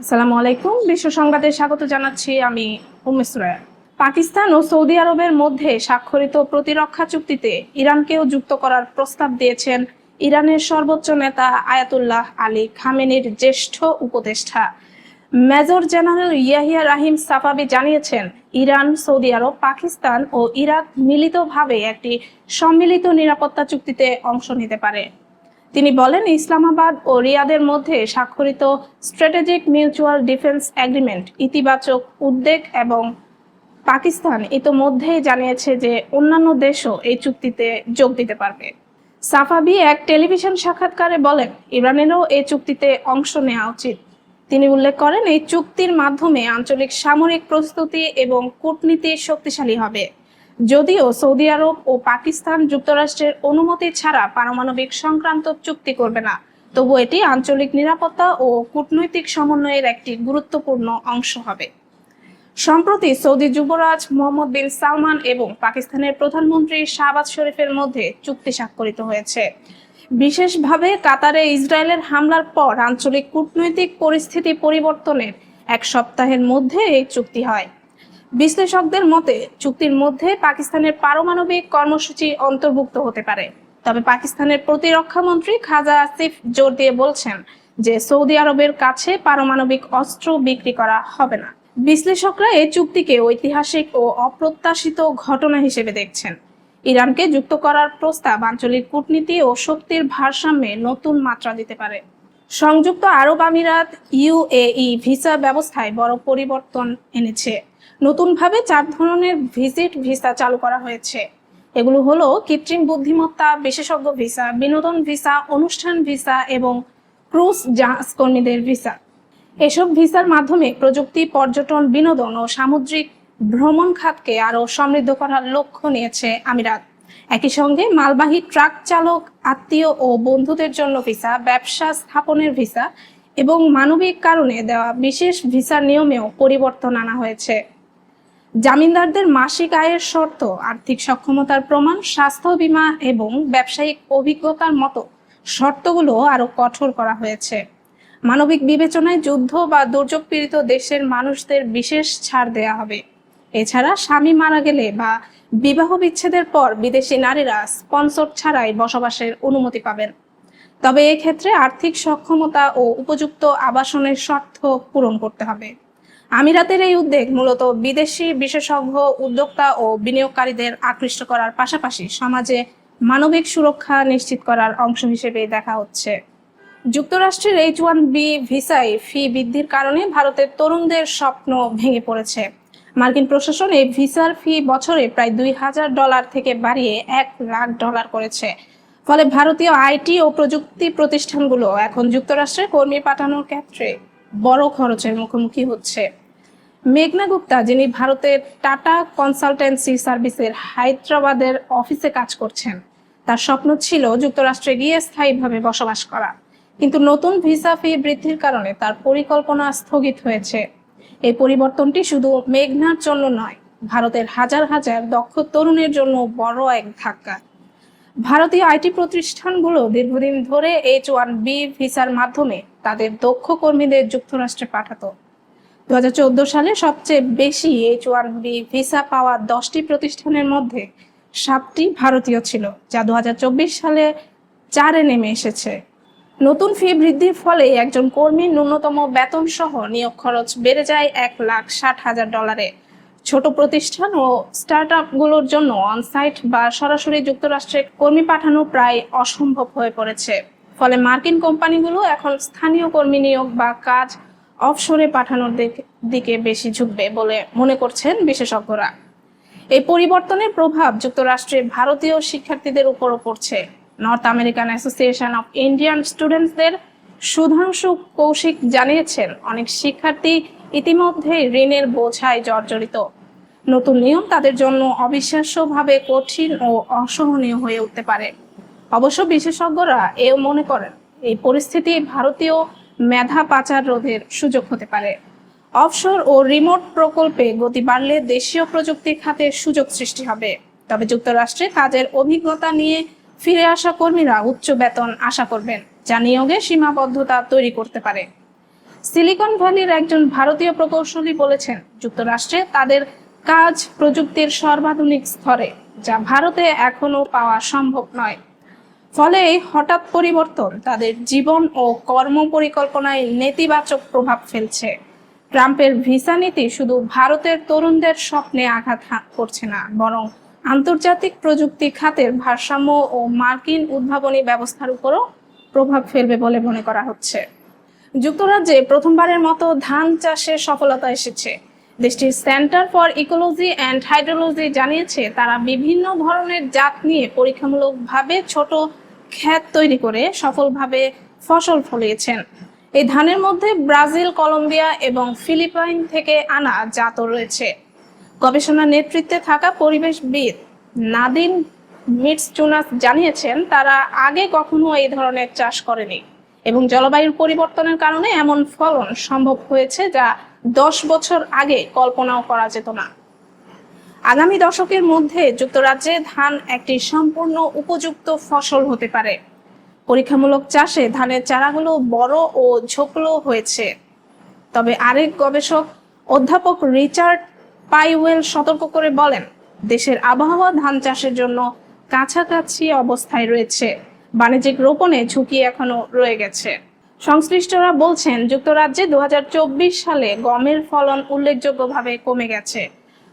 আসসালামু আলাইকুম। বিশ্ব সংবাদে স্বাগত জানাচ্ছি আমি উমেশ পাকিস্তান ও সৌদি আরবের মধ্যে স্বাক্ষরিত প্রতিরক্ষা চুক্তিতে ইরানকেও যুক্ত করার প্রস্তাব দিয়েছেন ইরানের সর্বোচ্চ নেতা আয়াতুল্লাহ আলী খামেনির জ্যেষ্ঠ উপদেষ্টা। Major general Yahya Rahim Safavi জানিয়েছেন, ইরান, সৌদি আরব, পাকিস্তান ও ইরাক মিলিতভাবে একটি সম্মিলিত নিরাপত্তা চুক্তিতে অংশ নিতে পারে। তিনি বলেন, ইসলামাবাদ ও রিয়াদের মধ্যে স্বাক্ষরিত স্ট্র্যাটেজিক মিউচুয়াল ডিফেন্স এগ্রিমেন্ট ইতিবাচক উদ্বেগ এবং পাকিস্তান ইতোমধ্যেই জানিয়েছে যে অন্যান্য দেশও এই চুক্তিতে যোগ দিতে পারবে। সাফাবি এক টেলিভিশন সাক্ষাৎকারে বলেন, ইরানেরও এই চুক্তিতে অংশ নেওয়া উচিত। তিনি উল্লেখ করেন, এই চুক্তির মাধ্যমে আঞ্চলিক সামরিক প্রস্তুতি এবং কূটনীতি শক্তিশালী হবে। যদিও সৌদি আরব ও পাকিস্তান যুক্তরাষ্ট্রের অনুমতি ছাড়া পারমাণবিক সংক্রান্ত চুক্তি করবে না। তবু এটি আঞ্চলিক নিরাপত্তা ও কূটনৈতিক সমন্বয়ের একটি গুরুত্বপূর্ণ অংশ হবে। সম্প্রতি সৌদি যুবরাজ মোহাম্মদ বিন সালমান এবং পাকিস্তানের প্রধানমন্ত্রী শাহবাজ শরীফের মধ্যে চুক্তি স্বাক্ষরিত হয়েছে। বিশেষভাবে কাতারে ইসরায়েলের হামলার পর আঞ্চলিক কূটনৈতিক পরিস্থিতি পরিবর্তনের এক সপ্তাহের মধ্যে এই চুক্তি হয়। বিশ্লেষকদের মতে, চুক্তির মধ্যে পাকিস্তানের পারমাণবিক কর্মসূচি অন্তর্ভুক্ত হতে পারে। তবে পাকিস্তানের প্রতিরক্ষা মন্ত্রী খাজা আসিফ জোর দিয়ে বলছেন যে, সৌদি আরবের কাছে পারমাণবিক অস্ত্র বিক্রি করা হবে না। বিশ্লেষকরা এই চুক্তিকে ঐতিহাসিক ও অপ্রত্যাশিত ঘটনা হিসেবে দেখছেন। ইরানকে যুক্ত করার প্রস্তাব আঞ্চলিক কূটনীতি ও শক্তির ভারসাম্যে নতুন মাত্রা দিতে পারে। সংযুক্ত আরব আমিরাত ইউএই ভিসা ব্যবস্থায় বড় পরিবর্তন এনেছে। নতুনভাবে চার ধরনের ভিজিট ভিসা চালু করা হয়েছে। এগুলো হলো কৃত্রিম বুদ্ধিমত্তা, বিশেষজ্ঞ ভিসা, বিনোদন ভিসা, অনুষ্ঠান ভিসা এবং ক্রুজ জাহাজ কর্মীদের ভিসা। এসব ভিসার মাধ্যমে প্রযুক্তি, পর্যটন, বিনোদন ও সামুদ্রিক ভ্রমণ খাতকে আরও সমৃদ্ধ করার লক্ষ্য নিয়েছে আমিরাত। একই সঙ্গে মালবাহী ট্রাক চালক, আত্মীয় ও বন্ধুদের জন্য ভিসা, ব্যবসা স্থাপনের ভিসা এবং মানবিক কারণে দেওয়া বিশেষ ভিসার নিয়মেও পরিবর্তন আনা হয়েছে। জামিনদারদের মাসিক আয়ের শর্ত, আর্থিক সক্ষমতার প্রমাণ, স্বাস্থ্য বীমা এবং ব্যবসায়িক অভিজ্ঞতার মতো শর্তগুলো আরও কঠোর করা হয়েছে। মানবিক বিবেচনায় যুদ্ধ বা দুর্যোগ পীড়িত দেশের মানুষদের বিশেষ ছাড় দেয়া হবে। এছাড়া স্বামী মারা গেলে বা বিবাহ বিচ্ছেদের পর বিদেশি নারীরা স্পন্সর ছাড়াই বসবাসের অনুমতি পাবেন। তবে এক্ষেত্রে আর্থিক সক্ষমতা ও উপযুক্ত আবাসনের শর্ত পূরণ করতে হবে। আমিরাতের এই উদ্যোগ মূলত বিদেশি বিশেষজ্ঞ, উদ্যোক্তা ও বিনিয়োগকারীদের আকৃষ্ট করার পাশাপাশি সমাজে মানবিক সুরক্ষা নিশ্চিত করার অংশ হিসেবে দেখা হচ্ছে। যুক্তরাষ্ট্রের এইচ ওয়ান বি ভিসায় ফি বৃদ্ধির কারণে ভারতের তরুণদের স্বপ্ন ভেঙে পড়েছে। মার্কিন প্রশাসন এই ভিসার ফি বছরে প্রায় দুই হাজার ডলার থেকে বাড়িয়ে এক লাখ ডলার করেছে। ফলে ভারতীয় আইটি ও প্রযুক্তি প্রতিষ্ঠানগুলো এখন যুক্তরাষ্ট্রে কর্মী পাঠানোর ক্ষেত্রে বড় খরচের মুখোমুখি হচ্ছে। মেঘনা গুপ্তা, যিনি ভারতের টাটা কনসালটেন্সি সার্ভিসের হায়দ্রাবাদের অফিসে কাজ করছেন, তার স্বপ্ন ছিল যুক্তরাষ্ট্রে গিয়ে স্থায়ীভাবে বসবাস করা। কিন্তু নতুন ভিসা ফি বৃদ্ধির কারণে তার পরিকল্পনা স্থগিত হয়েছে। এই পরিবর্তনটি শুধু মেঘনার জন্য নয়, ভারতের হাজার হাজার দক্ষ তরুণের জন্য বড় এক ধাক্কা। ভারতীয় আইটি প্রতিষ্ঠানগুলো দীর্ঘদিন ধরে এইচ ওয়ান বি ভিসার মাধ্যমে তাদের দক্ষ কর্মীদের যুক্তরাষ্ট্রে পাঠাতো। দু হাজার চোদ্দ সালে সবচেয়ে বেশি এইচ ওয়ান বি ভিসা পাওয়া দশটি প্রতিষ্ঠানের মধ্যে সাতটি ভারতীয় ছিল, যা দুহাজার চব্বিশ সালে চারে নেমে এসেছে। নতুন ফি বৃদ্ধির ফলে একজন কর্মীর ন্যূনতম বেতন সহ নিয়োগ খরচ বেড়ে যায় এক লাখ ষাট হাজার ডলারে। ছোট প্রতিষ্ঠান ও স্টার্ট জন্য অনসাইট বা সরাসরি যুক্তরাষ্ট্রে কর্মী পাঠানো প্রায় অসম্ভব হয়ে পড়েছে। ফলে মার্কিন কোম্পানিগুলো এখন স্থানীয় কর্মী নিয়োগ বা কাজ অফশোরে পাঠানোর দিকে বেশি ঝুঁকবে বলে মনে করছেন বিশেষজ্ঞরা। এই পরিবর্তনের প্রভাব যুক্তরাষ্ট্রে ভারতীয় শিক্ষার্থীদের উপরও পড়ছে। North American Association of Indian স্টুডেন্টসদের Sudhanshu Kaushik জানিয়েছেন, অনেক শিক্ষার্থী ইতিমধ্যে ঋণের বোঝায় জর্জরিত। নতুন নিয়ম তাদের জন্য অবিশ্বাস্যভাবে কঠিন ও অসহনীয় হয়ে উঠতে পারে। অবশ্য বিশেষজ্ঞরা এও মনে করেন, এই পরিস্থিতি ভারতীয় মেধা পাচার রোধের সুযোগ হতে পারে। অফশোর ও রিমোট প্রকল্পে গতি বাড়লে দেশীয় প্রযুক্তি খাতে সুযোগ সৃষ্টি হবে। তবে যুক্তরাষ্ট্রে কাজের অভিজ্ঞতা নিয়ে ফিরে আসা কর্মীরা উচ্চ বেতন আশা করবেন, যা নিয়োগে সীমাবদ্ধতা তৈরি করতে পারে। সিলিকন ভ্যালির একজন ভারতীয় প্রকৌশলী বলেছেন, যুক্তরাষ্ট্রে তাদের কাজ প্রযুক্তির সর্বাধুনিক স্তরে, যা ভারতে এখনও পাওয়া সম্ভব নয়। ফলে হঠাৎ পরিবর্তন তাদের জীবন ও কর্ম পরিকল্পনায় নেতিবাচক প্রভাব ফেলছে। ট্রাম্পের ভিসা নীতি শুধু ভারতের তরুণদের স্বপ্নে আঘাত করছে না, বরং আন্তর্জাতিক প্রযুক্তি খাতের ভারসাম্য ও মার্কিন উদ্ভাবনী ব্যবস্থার উপরও প্রভাব ফেলবে বলে মনে করা হচ্ছে। যুক্তরাজ্যে প্রথমবারের মতো ধান চাষে সফলতা এসেছে। দেশটির centre for ecology and hydrology জানিয়েছে, তারা বিভিন্ন ধরনের জাত নিয়ে পরীক্ষামূলকভাবে ছোট ক্ষেত তৈরি করে সফলভাবে ফসল ফলিয়েছেন। এই ধানের মধ্যে ব্রাজিল, কলম্বিয়া এবং ফিলিপাইন থেকে আনা জাতও রয়েছে। গবেষণা নেতৃত্বে থাকা পরিবেশবিদ নাদিন মিটসচুনাস জানিয়েছেন, তারা আগে কখনো এই ধরনের চাষ করেনি এবং জলবায়ুর পরিবর্তনের কারণে এমন ফলন সম্ভব হয়েছে যা দশ বছর আগে কল্পনাও করা যেত না। আগামী দশকের মধ্যে যুক্তরাজ্যে ধান একটি সম্পূর্ণ উপযুক্ত ফসল হতে পারে। পরীক্ষামূলক চাষে ধানের চারাগুলো বড় ও ঝোপলো হয়েছে। তবে আরেক গবেষক অধ্যাপক রিচার্ড পাইওয়েল সতর্ক করে বলেন, দেশের আবহাওয়া ধান চাষের জন্য কাছাকাছি অবস্থায় রয়েছে। বাণিজ্যিক রোপণে ঝুঁকি এখনও রয়ে গেছে। সংশ্লিষ্টরা বলছেন, যুক্তরাজ্যে দু হাজার চব্বিশ সালে গমের ফলন উল্লেখযোগ্যভাবে কমে গেছে।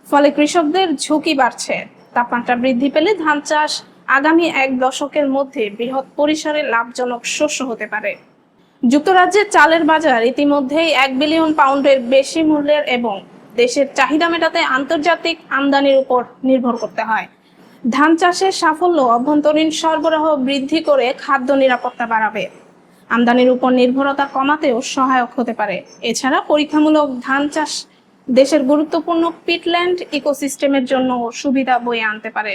ফলে কৃষকদের ঝুঁকি বাড়ছে। তাপমাত্রা বৃদ্ধি পেলে ধান চাষ আগামী এক দশকের মধ্যে বৃহৎ পরিসরে লাভজনক শস্য হতে পারে। যুক্তরাজ্যের চালের বাজার ইতিমধ্যেই এক বিলিয়ন পাউন্ডের বেশি মূল্যের এবং দেশের চাহিদা মেটাতে আন্তর্জাতিক আমদানির উপর নির্ভর করতে হয়। ধান চাষের সাফল্য অভ্যন্তরীণ সরবরাহ বৃদ্ধি করে খাদ্য নিরাপত্তা বাড়াবে। আমদানির উপর নির্ভরতা কমাতেও সহায়ক হতে পারে। এছাড়া পরীক্ষামূলক ধান চাষ দেশের গুরুত্বপূর্ণ পিটল্যান্ড ইকোসিস্টেমের জন্য সুবিধা বয়ে আনতে পারে।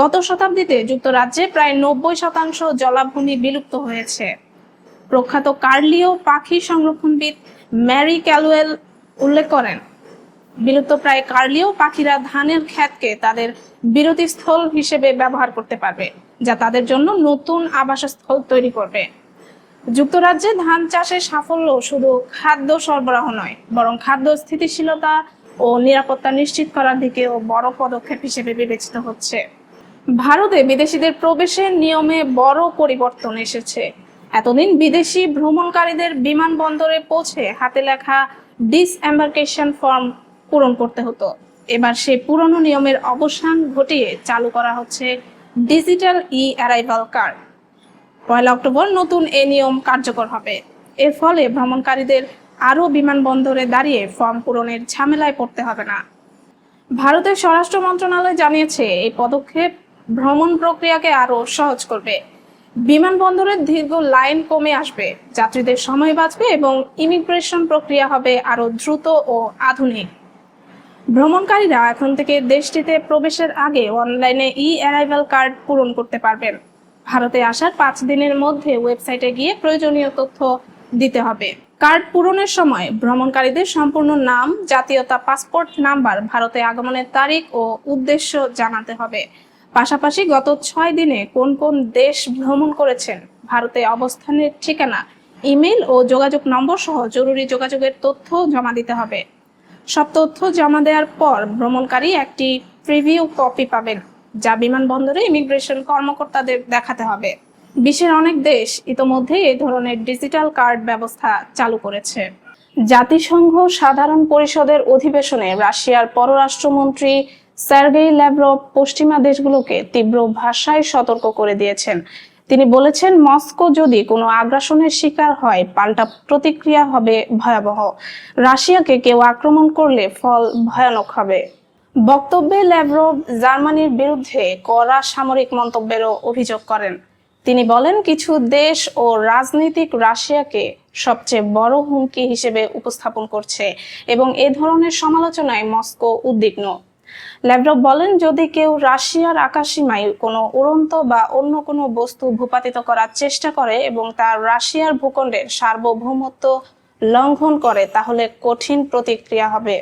গত শতাব্দীতে যুক্তরাজ্যে প্রায় নব্বই শতাংশ জলাভূমি বিলুপ্ত হয়েছে। প্রখ্যাত কার্লিও পাখি সংরক্ষণবিদ ম্যারি ক্যালওয়েল উল্লেখ করেন, বিলুপ্ত প্রায় কার্লীয় পাখিরা ধানের ক্ষেতকে তাদের বিরতিস্থল হিসেবে ব্যবহার করতে পারবে, যা তাদের জন্য নতুন আবাসস্থল তৈরি করবে। যুক্তরাজ্যে ধান চাষের সাফল্য শুধু খাদ্য সরবরাহ নয়, বরং খাদ্য স্থিতিশীলতা ও নিরাপত্তা নিশ্চিত করার দিকেও বড় পদক্ষেপ হিসেবে বিবেচিত হচ্ছে। ভারতে বিদেশিদের প্রবেশের নিয়মে বড় পরিবর্তন এসেছে। এতদিন বিদেশি ভ্রমণকারীদের বিমানবন্দরে পৌঁছে হাতে লেখা ডিসএম্বার্কেশন ফর্ম পূরণ করতে হতো। এবার সেই পুরনো নিয়মের অবসান ঘটিয়ে চালু করা হচ্ছে ডিজিটাল ই অ্যারাইভাল কার্ড। পয়লা অক্টোবর নতুন এ নিয়ম কার্যকর হবে। এর ফলে ভ্রমণকারীদের আরও বিমানবন্দরে দাঁড়িয়ে ফর্ম পূরণের ঝামেলায় পড়তে হবে না। ভারতের স্বরাষ্ট্র মন্ত্রণালয় জানিয়েছে, এই পদক্ষেপ ভ্রমণ প্রক্রিয়াকে আরও সহজ করবে। বিমানবন্দরের দীর্ঘ লাইন কমে আসবে, যাত্রীদের সময় বাঁচবে এবং ইমিগ্রেশন প্রক্রিয়া হবে আরও দ্রুত ও আধুনিক। ভ্রমণকারীরা এখন থেকে দেশটিতে প্রবেশের আগে অনলাইনে ই অ্যারাইভাল কার্ড পূরণ করতে পারবেন। ভারতে আসার পাঁচ দিনের মধ্যে ওয়েবসাইটে গিয়ে প্রয়োজনীয় তথ্য দিতে হবে। কার্ড পূরণের সময় ভ্রমণকারীদের সম্পূর্ণ নাম, জাতীয়তা, পাসপোর্ট নাম্বার, ভারতে আগমনের তারিখ ও উদ্দেশ্য জানাতে হবে। পাশাপাশি গত ছয় দিনে কোন কোন দেশ ভ্রমণ করেছেন, ভারতে অবস্থানের ঠিকানা, ইমেল ও যোগাযোগ নম্বর সহ জরুরি যোগাযোগের তথ্য জমা দিতে হবে। সব তথ্য জমা দেওয়ার পর ভ্রমণকারী একটি প্রিভিউ কপি পাবেন। যা বিমানবন্দরে ইমিগ্রেশন কর্মকর্তাদের দেখাতে হবে। বিশ্বের অনেক দেশ ইতোমধ্যে এই ধরনের ডিজিটাল কার্ড ব্যবস্থা চালু করেছে। জাতিসংঘ সাধারণ পরিষদের অধিবেশনে রাশিয়ার পররাষ্ট্রমন্ত্রী সার্গেই ল্যাভরভ পশ্চিমা দেশগুলোকে তীব্র ভাষায় সতর্ক করে দিয়েছেন। তিনি বলেছেন, মস্কো যদি কোনো আগ্রাসনের শিকার হয়, পাল্টা প্রতিক্রিয়া হবে ভয়াবহ। রাশিয়াকে কেউ আক্রমণ করলে ফল ভয়ানক হবে। বক্তব্যে ল্যাভরভ জার্মানির বিরুদ্ধে কড়া সামরিক মন্তব্যেরও অভিযোগ করেন। তিনি বলেন, কিছু দেশ ও রাজনৈতিক রাশিয়াকে সবচেয়ে বড় হুমকি হিসেবে উপস্থাপন করছে এবং এ ধরনের সমালোচনায় মস্কো উদ্বিগ্ন। ল্যাভরভ বলেন, যদি কেউ রাশিয়ার আকাশসীমায় কোনো উড়ন্ত বা অন্য কোনো বস্তু ভূপাতিত করার চেষ্টা করে এবং তার রাশিয়ার ভূখণ্ডের সার্বভৌমত্ব লঙ্ঘন করে, তাহলে কঠিন প্রতিক্রিয়া হবে।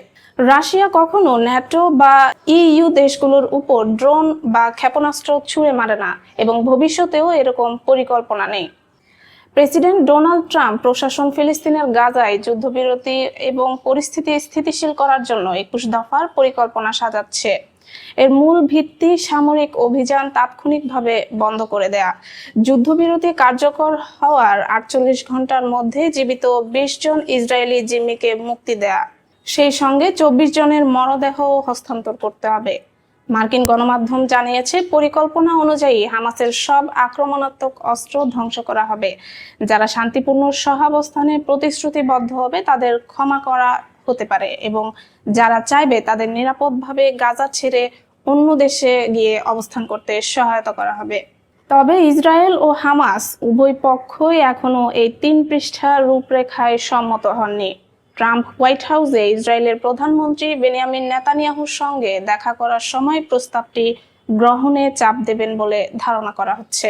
রাশিয়া কখনো ন্যাটো বা ইইউ দেশগুলোর উপর ড্রোন বা ক্ষেপণাস্ত্র ছুঁড়ে মারে না এবং ভবিষ্যতেও এরকম পরিকল্পনা নেই। প্রেসিডেন্ট ডোনাল্ড ট্রাম্প প্রশাসন ফিলিস্তিনের গাজায় যুদ্ধবিরতি এবং পরিস্থিতি স্থিতিশীল করার জন্য একুশ দফার পরিকল্পনা সাজাচ্ছে। এর মূল ভিত্তি সামরিক অভিযান তাৎক্ষণিকভাবে বন্ধ করে দেয়া। যুদ্ধবিরতি কার্যকর হওয়ার আটচল্লিশ ঘণ্টার মধ্যে জীবিত বিশ জন ইসরায়েলি জিম্মিকে মুক্তি দেয়া। সেই সঙ্গে চব্বিশ জনের মরদেহ হস্তান্তর করতে হবে। মার্কিন গণমাধ্যম জানিয়েছে, পরিকল্পনা অনুযায়ী হামাসের সব আক্রমণাত্মক অস্ত্র ধ্বংস করা হবে। যারা শান্তিপূর্ণ সহাবস্থানে প্রতিশ্রুতিবদ্ধ হবে, তাদের ক্ষমা করা হতে পারে এবং যারা চাইবে, তাদের নিরাপদভাবে গাজা ছেড়ে অন্য দেশে গিয়ে অবস্থান করতে সহায়তা করা হবে। তবে ইসরায়েল ও হামাস উভয় পক্ষই এখনও এই তিন পৃষ্ঠা রূপরেখায় সম্মত হননি। ট্রাম্প হোয়াইট হাউসে ইসরায়েলের প্রধানমন্ত্রী বেনিয়ামিন নেতানিয়াহুর সঙ্গে দেখা করার সময় প্রস্তাবটি গ্রহণে চাপ দেবেন বলে ধারণা করা হচ্ছে।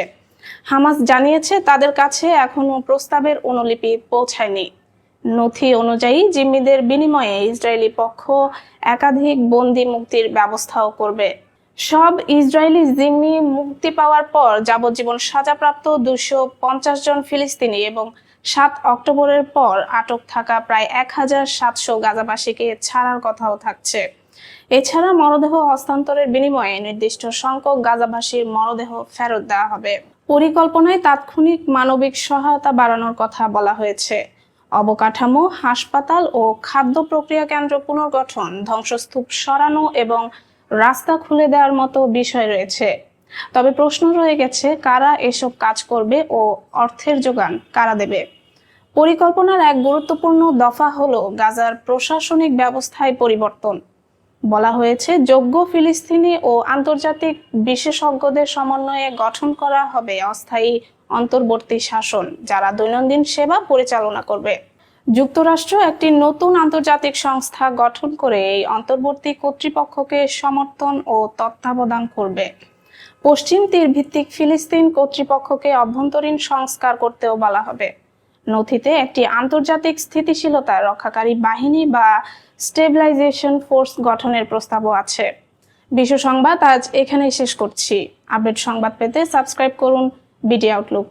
হামাস জানিয়েছে, তাদের কাছে এখনও প্রস্তাবের অনুলিপি পৌঁছায়নি। নথি অনুযায়ী, জিম্মিদের বিনিময়ে ইসরায়েলি পক্ষ একাধিক বন্দি মুক্তির ব্যবস্থাও করবে। সব ইসরায়েলি জিম্মি মুক্তি পাওয়ার পর যাবজ্জীবন সাজাপ্রাপ্ত দুশো পঞ্চাশ জন ফিলিস্তিনি এবং সাত অক্টোবরের পর আটক থাকা প্রায় এক হাজার সাতশো গাজাবাসীকে ছাড়ার কথাও থাকছে। এছাড়া মরদেহ হস্তান্তরের বিনিময়ে নির্দিষ্ট সংখ্যক গাজাবাসীর মরদেহ ফেরত দেওয়া হবে। পরিকল্পনায় তাৎক্ষণিক মানবিক সহায়তা বাড়ানোর কথা বলা হয়েছে। অবকাঠামো, হাসপাতাল ও খাদ্য প্রক্রিয়া কেন্দ্র পুনর্গঠন, ধ্বংসস্তূপ সরানো এবং রাস্তা খুলে দেওয়ার মতো বিষয় রয়েছে। তবে প্রশ্ন রয়ে গেছে, কারা এসব কাজ করবে ও অর্থের যোগান কারা দেবে? পরিকল্পনার এক গুরুত্বপূর্ণ দফা হল গাজার প্রশাসনিক ব্যবস্থায় পরিবর্তন। বলা হয়েছে, যোগ্য ফিলিস্তিনি ও আন্তর্জাতিক বিশেষজ্ঞদের সমন্বয়ে গঠন করা হবে অস্থায়ী অন্তর্বর্তী শাসন, যারা দৈনন্দিন সেবা পরিচালনা করবে। যুক্তরাষ্ট্র একটি নতুন আন্তর্জাতিক সংস্থা গঠন করে এই অন্তর্বর্তী কর্তৃপক্ষকে সমর্থন ও তত্ত্বাবধান করবে। পশ্চিম তীর ভিত্তিক ফিলিস্তিন কর্তৃপক্ষকে অভ্যন্তরীণ সংস্কার করতেও বলা হবে। নথিতে একটি আন্তর্জাতিক স্থিতিশীলতা রক্ষাকারী বাহিনী বা স্টেবিলাইজেশন ফোর্স গঠনের প্রস্তাবও আছে। বিশ্ব সংবাদ আজ এখানেই শেষ করছি। আপডেট সংবাদ পেতে সাবস্ক্রাইব করুন বিডি আউটলুক।